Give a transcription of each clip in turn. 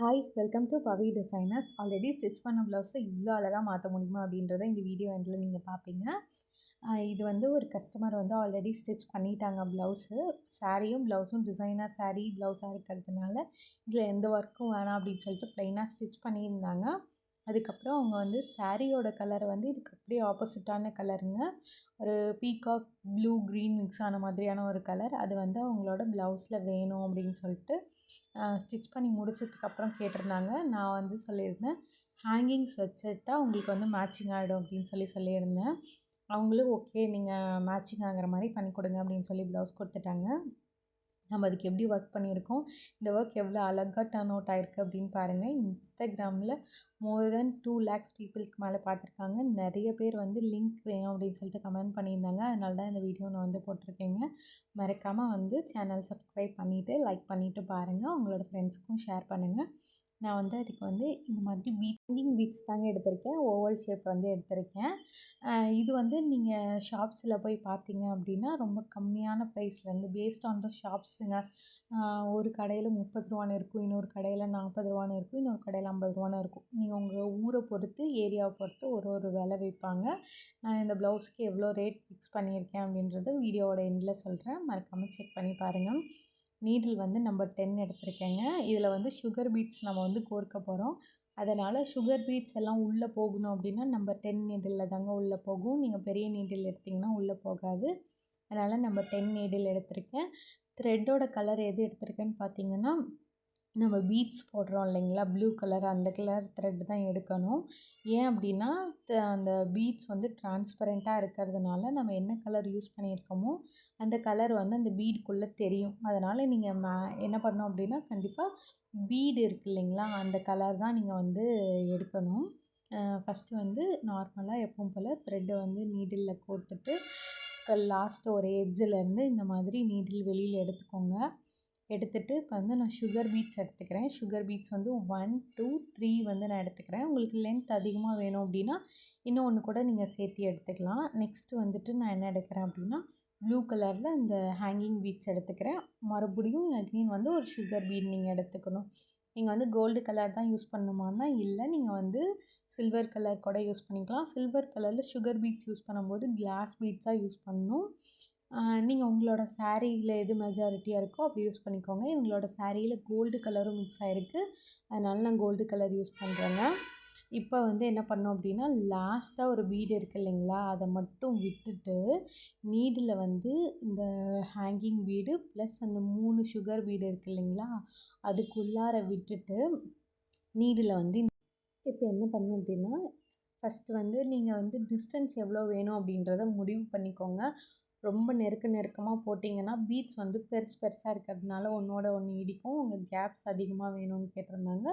Hi welcome to Pavi designers already stitch பண்ண ப்ளவுஸை இவ்வளோ அழகாக மாற்ற முடியுமா அப்படின்றத இந்த வீடியோ எண்டில் நீங்கள் பார்ப்பீங்க இது வந்து ஒரு கஸ்டமர் வந்து ஆல்ரெடி ஸ்டிச் பண்ணிட்டாங்க ப்ளவுஸு சாரியும் ப்ளவுஸும் டிசைனர் சாரீ ப்ளவுஸாக இருக்கிறதுனால இதில் எந்த ஒர்க்கும் வேணாம் அப்படின்னு சொல்லிட்டு ப்ளைனாக ஸ்டிச் பண்ணியிருந்தாங்க. அதுக்கப்புறம் அவங்க வந்து சாரியோட கலர் வந்து இதுக்கு அப்படியே ஆப்போசிட்டான கலருங்க ஒரு பீகாக் ப்ளூ க்ரீன் மிக்ஸ் ஆன மாதிரியான ஒரு கலர் அது வந்து அவங்களோட ப்ளவுஸில் வேணும் அப்படின்னு சொல்லிட்டு ஸ்டிச் பண்ணி முடிச்சதுக்கப்புறம் கேட்டிருந்தாங்க. நான் வந்து சொல்லியிருந்தேன் ஹேங்கிங்ஸ் வச்சுட்டா உங்களுக்கு வந்து மேட்சிங் ஆகிடும் அப்படின்னு சொல்லி சொல்லியிருந்தேன். அவங்களும் ஓகே நீங்கள் மேட்சிங் ஆகிற மாதிரி பண்ணி கொடுங்க அப்படின்னு சொல்லி ப்ளவுஸ் கொடுத்துட்டாங்க. நம்ம அதுக்கு எப்படி ஒர்க் பண்ணியிருக்கோம்? இந்த ஒர்க் எவ்வளோ அழகாக டர்ன் அவுட் ஆயிருக்கு அப்படின்னு பாருங்கள் இன்ஸ்டாகிராமில் மோர் தென் டூ லேக்ஸ் பீப்புளுக்கு மேலே பார்த்துருக்காங்க. நிறைய பேர் வந்து லிங்க் வேணும் அப்படின்னு சொல்லிட்டு கமெண்ட் பண்ணியிருந்தாங்க. அதனால தான் இந்த வீடியோ நான் வந்து போட்டிருக்கேங்க. மறக்காமல் வந்து சேனல் சப்ஸ்கிரைப் பண்ணிவிட்டு லைக் பண்ணிவிட்டு பாருங்கள் உங்களோட ஃப்ரெண்ட்ஸ்க்கும் ஷேர் பண்ணுங்கள் நான் வந்து அதுக்கு வந்து இந்த மாதிரி பீட்டிங் பீட்ஸ் தாங்க எடுத்திருக்கேன். ஓவல் ஷேப் வந்து எடுத்திருக்கேன். இது வந்து நீங்கள் ஷாப்ஸில் போய் பார்த்தீங்க அப்படின்னா ரொம்ப கம்மியான ப்ரைஸ்லேருந்து பேஸ்ட் ஆன் த ஷாப்ஸுங்க ஒரு கடையில் முப்பது ரூபான்னு இருக்கும் இன்னொரு கடையில் நாற்பது ரூபான்னு இருக்கும் இன்னொரு கடையில் ஐம்பது ரூபான்னு இருக்கும். நீங்கள் உங்கள் ஊரை பொறுத்து ஏரியாவை பொறுத்து ஒரு ஒரு விலை வைப்பாங்க நான் இந்த ப்ளவுஸ்க்கு எவ்வளோ ரேட் ஃபிக்ஸ் பண்ணியிருக்கேன் அப்படின்றத வீடியோவோட எண்டில் சொல்கிறேன் மறக்காமல் செக் பண்ணி பாருங்கள் நீடில் வந்து நம்பர் டென் எடுத்திருக்கேங்க. இதில் வந்து சுகர் பீட்ஸ் நம்ம வந்து கோர்க்க போகிறோம் அதனால் சுகர் பீட்ஸ் எல்லாம் உள்ளே போகணும் அப்படின்னா நம்பர் டென் நீடிலில் தாங்க உள்ளே போகும். நீங்கள் பெரிய நீடில் எடுத்திங்கன்னா உள்ளே போகாது. அதனால் நம்ம டென் நீடில் எடுத்திருக்கேன். த்ரெட்டோட கலர் எது எடுத்திருக்கேன்னு பார்த்தீங்கன்னா நம்ம பீட்ஸ் போடுறோம் இல்லைங்களா? ப்ளூ கலர் அந்த கலர் த்ரெட் தான் எடுக்கணும். ஏன் அப்படின்னா த- அந்த பீட்ஸ் வந்து டிரான்ஸ்பரண்ட்டாக இருக்கிறதுனால நம்ம என்ன கலர் யூஸ் பண்ணியிருக்கோமோ அந்த கலர் வந்து அந்த பீடுக்குள்ளே தெரியும். அதனால் நீங்கள் மே என்ன பண்ணணும் அப்படின்னா கண்டிப்பாக பீடு இருக்கு இல்லைங்களா? அந்த கலர் தான் நீங்கள் வந்து எடுக்கணும். ஃபஸ்ட்டு வந்து நார்மலாக எப்பவும் போல் த்ரெட்டை வந்து நீடிலில் கோர்த்துட்டு லாஸ்ட்டு ஒரு எட்ஜிலேருந்து இந்த மாதிரி நீடில் வெளியில் எடுத்துக்கோங்க. எடுத்துகிட்டு இப்போ வந்து நான் சுகர் பீட்ஸ் எடுத்துக்கிறேன். சுகர் பீட்ஸ் வந்து ஒன் டூ த்ரீ வந்து நான் எடுத்துக்கிறேன். உங்களுக்கு லென்த் அதிகமாக வேணும் அப்படின்னா இன்னும் ஒன்று கூட நீங்கள் சேர்த்து எடுத்துக்கலாம். நெக்ஸ்ட்டு வந்துட்டு நான் என்ன எடுக்கிறேன் அப்படின்னா ப்ளூ கலரில் இந்த ஹேங்கிங் பீட்ஸ் எடுத்துக்கிறேன். மறுபடியும் அகெயின் வந்து ஒரு சுகர் பீட் நீங்கள் எடுத்துக்கணும். நீங்கள் வந்து கோல்டு கலர் தான் யூஸ் பண்ணணுமான்னா இல்லை நீங்கள் வந்து சில்வர் கலர் கூட யூஸ் பண்ணிக்கலாம். சில்வர் கலரில் சுகர் பீட்ஸ் யூஸ் பண்ணும்போது கிளாஸ் பீட்ஸாக யூஸ் பண்ணணும். நீங்கள் உங்களோட சாரியில் எது மெஜாரிட்டியாக இருக்கோ அப்படி யூஸ் பண்ணிக்கோங்க. இவங்களோட சாரியில் கோல்டு கலரும் மிக்ஸ் ஆகிருக்கு அதனால நான் கோல்டு கலர் யூஸ் பண்ணுறேங்க இப்போ வந்து என்ன பண்ணோம் அப்படின்னா லாஸ்ட்டாக ஒரு பீடு இருக்கு இல்லைங்களா? அதை மட்டும் விட்டுட்டு நீடில் வந்து இந்த ஹேங்கிங் பீடு ப்ளஸ் அந்த மூணு சுகர் பீடு இருக்கு இல்லைங்களா? அதுக்குள்ளார விட்டுட்டு நீடில் வந்து இப்போ என்ன பண்ணும் அப்படின்னா ஃபஸ்ட்டு வந்து நீங்கள் வந்து டிஸ்டன்ஸ் எவ்வளோ வேணும் அப்படின்றத முடிவு பண்ணிக்கோங்க. ரொம்ப நெருக்க நெருக்கமாக போட்டிங்கன்னா பீட்ஸ் வந்து பெருசு பெருசாக இருக்கிறதுனால ஒன்றோட ஒன்று இடிக்கும். உங்கள் கேப்ஸ் அதிகமாக வேணும்னு கேட்டிருந்தாங்க.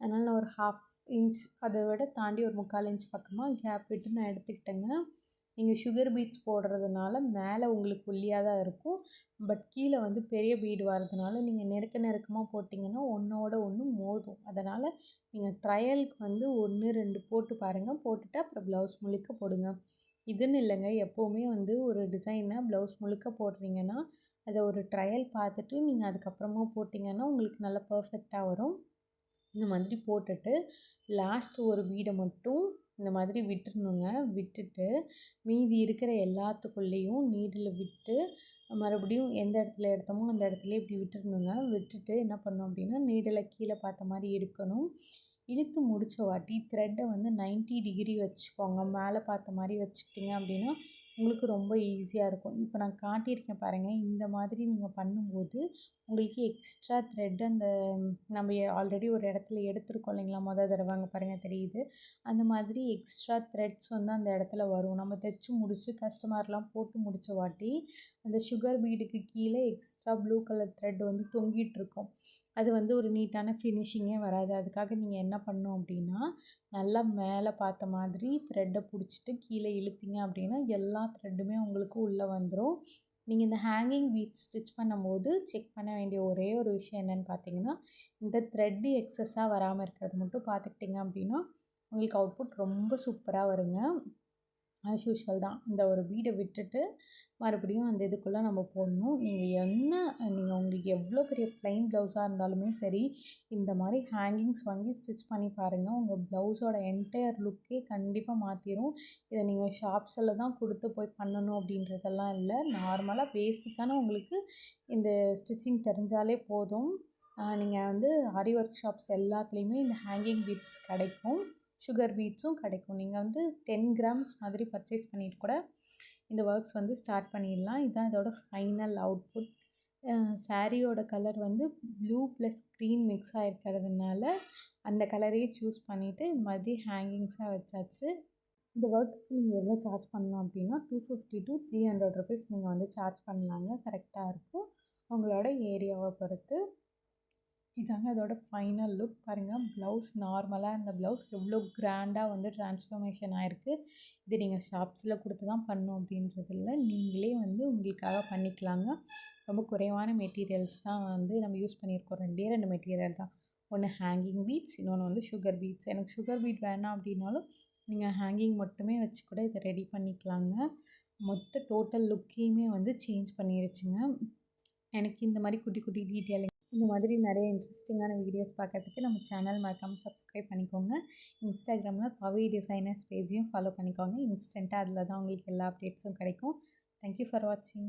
அதனால் நான் ஒரு ஹாஃப் இன்ச் அதை விட தாண்டி ஒரு முக்கால் இன்ச் பக்கமாக கேப் விட்டு நான் எடுத்துக்கிட்டேங்க. நீங்கள் சுகர் பீட்ஸ் போடுறதுனால மேலே உங்களுக்கு ஒல்லியாக தான் இருக்கும். பட் கீழே வந்து பெரிய பீடு வர்றதுனால நீங்கள் நெருக்க நெருக்கமாக போட்டிங்கன்னா ஒன்றோட ஒன்று மோதும். அதனால் நீங்கள் ட்ரையலுக்கு வந்து ஒன்று ரெண்டு போட்டு பாருங்கள் போட்டுட்டு அப்புறம் ப்ளவுஸ் முழுக்க போடுங்க. இதுன்னு இல்லைங்க. எப்போவுமே வந்து ஒரு டிசைனை ப்ளவுஸ் முழுக்க போடுறீங்கன்னா அதை ஒரு ட்ரையல் பார்த்துட்டு நீங்கள் அதுக்கப்புறமா போட்டிங்கன்னா உங்களுக்கு நல்லா பர்ஃபெக்டாக வரும். இந்த மாதிரி போட்டுட்டு லாஸ்ட் ஒரு வீடை மட்டும் இந்த மாதிரி விட்டுருணுங்க விட்டுட்டு மீதி இருக்கிற எல்லாத்துக்குள்ளேயும் நீடில் விட்டு மறுபடியும் எந்த இடத்துல எடுத்தோமோ அந்த இடத்துல இப்படி விட்டுருணுங்க விட்டுட்டு என்ன பண்ணோம் அப்படின்னா நீடில் கீழே பார்த்த மாதிரி எடுக்கணும். இழுத்து முடித்த வாட்டி த்ரெட்டை வந்து 90 டிகிரி வச்சுக்கோங்க. மேலே பார்த்த மாதிரி வச்சுக்கிட்டிங்க அப்படின்னா உங்களுக்கு ரொம்ப ஈஸியாக இருக்கும். இப்போ நான் காட்டியிருக்கேன் பாருங்கள் இந்த மாதிரி நீங்கள் பண்ணும்போது உங்களுக்கு எக்ஸ்ட்ரா த்ரெட் அந்த நம்ம ஆல்ரெடி ஒரு இடத்துல எடுத்துருக்கோம் இல்லைங்களா? மொதல் தடவை அங்கே பாருங்கள் தெரியுது. அந்த மாதிரி எக்ஸ்ட்ரா த்ரெட்ஸ் வந்து அந்த இடத்துல வரும். நம்ம தைச்சி முடித்து கஸ்டமர்லாம் போட்டு முடித்த வாட்டி அந்த சுகர் பீடுக்கு கீழே எக்ஸ்ட்ரா ப்ளூ கலர் த்ரெட் வந்து தொங்கிட்டுருக்கும். அது வந்து ஒரு நீட்டான ஃபினிஷிங்கே வராது. அதுக்காக நீங்கள் என்ன பண்ணணும் அப்படின்னா நல்லா மேலே பார்த்த மாதிரி த்ரெட்டை பிடிச்சிட்டு கீழே இழுத்திங்க அப்படின்னா எல்லா த்ரெட்டுமே உங்களுக்கு உள்ளே வந்துடும் நீங்கள் இந்த ஹேங்கிங் பீட் ஸ்டிச் பண்ணும்போது செக் பண்ண வேண்டிய ஒரே ஒரு விஷயம் என்னென்னு பார்த்தீங்கன்னா இந்த த்ரெட்டு எக்ஸஸாக வராமல் இருக்கிறது மட்டும் பார்த்துக்கிட்டிங்க அப்படின்னா உங்களுக்கு அவுட்புட் ரொம்ப சூப்பராக வருங்க. ஆஸ் யூஷுவல் தான். இந்த ஒரு வீடை விட்டுட்டு மறுபடியும் அந்த இதுக்குள்ளே நம்ம போடணும். நீங்கள் என்ன நீங்கள் உங்களுக்கு எவ்வளோ பெரிய ப்ளைன் ப்ளவுஸாக இருந்தாலுமே சரி இந்த மாதிரி ஹேங்கிங்ஸ் வாங்கி ஸ்டிச் பண்ணி பாருங்கள் உங்கள் ப்ளவுஸோட என்டையர் லுக்கே கண்டிப்பாக மாற்றிடும் இதை நீங்கள் ஷாப்ஸில் தான் கொடுத்து போய் பண்ணணும் அப்படின்றதெல்லாம் இல்லை. நார்மலாக பேசிக்கான உங்களுக்கு இந்த ஸ்டிச்சிங் தெரிஞ்சாலே போதும். நீங்கள் வந்து ஆரி ஒர்க் ஷாப்ஸ் எல்லாத்துலேயுமே இந்த ஹேங்கிங் பீட்ஸ் கிடைக்கும். சுகர் பீட்ஸும் கிடைக்கும். நீங்கள் வந்து டென் கிராம்ஸ் மாதிரி பர்ச்சேஸ் பண்ணிட்டு கூட இந்த ஒர்க்ஸ் வந்து ஸ்டார்ட் பண்ணிடலாம். இதுதான் இதோட ஃபைனல் அவுட்புட் சாரியோட கலர் வந்து ப்ளூ ப்ளஸ் க்ரீன் மிக்ஸ் ஆகிருக்கிறதுனால அந்த கலரையே சூஸ் பண்ணிவிட்டு இந்த மாதிரி ஹேங்கிங்ஸாக வச்சாச்சு. இந்த ஒர்க்குக்கு நீங்கள் எவ்வளோ சார்ஜ் பண்ணலாம் அப்படின்னா two fifty to three hundred rupees நீங்கள் வந்து சார்ஜ் பண்ணலாங்க. கரெக்டாக இருக்கும். உங்களோட ஏரியாவை பொறுத்து. இதாங்க அதோட ஃபைனல் லுக் பாருங்கள் ப்ளவுஸ் நார்மலாக இந்த ப்ளவுஸ் எவ்வளோ கிராண்டாக வந்து டிரான்ஸ்ஃபர்மேஷன் ஆகிருக்கு இது நீங்கள் ஷாப்ஸில் கொடுத்து தான் பண்ணும் அப்படின்றது இல்லை. நீங்களே வந்து உங்களுக்காக பண்ணிக்கலாங்க. ரொம்ப குறைவான மெட்டீரியல்ஸ் தான் வந்து நம்ம யூஸ் பண்ணியிருக்கோம். ரெண்டே ரெண்டு மெட்டீரியல் தான். ஒன்று ஹேங்கிங் பீட்ஸ் இன்னொன்று வந்து சுகர் பீட்ஸ் எனக்கு சுகர் பீட் வேணாம் அப்படின்னாலும் நீங்கள் ஹேங்கிங் மட்டுமே வச்சு கூட இதை ரெடி பண்ணிக்கலாங்க. மொத்த டோட்டல் லுக்கையுமே வந்து சேஞ்ச் பண்ணிருச்சுங்க. எனக்கு இந்த மாதிரி குட்டி குட்டி டீட்டெயிலிங் இந்த மாதிரி நிறைய இன்ட்ரெஸ்டிங்கான வீடியோஸ் பார்க்கறதுக்கு நம்ம சேனல் மறக்காமல் சப்ஸ்கிரைப் பண்ணிக்கோங்க. இன்ஸ்டாகிராமில் பவி டிசைனர்ஸ் பேஜையும் ஃபாலோ பண்ணிக்கோங்க. இன்ஸ்டண்ட்டாக அதில் தான் உங்களுக்கு எல்லா அப்டேட்ஸும் கிடைக்கும். தேங்க்யூ ஃபார் வாட்சிங்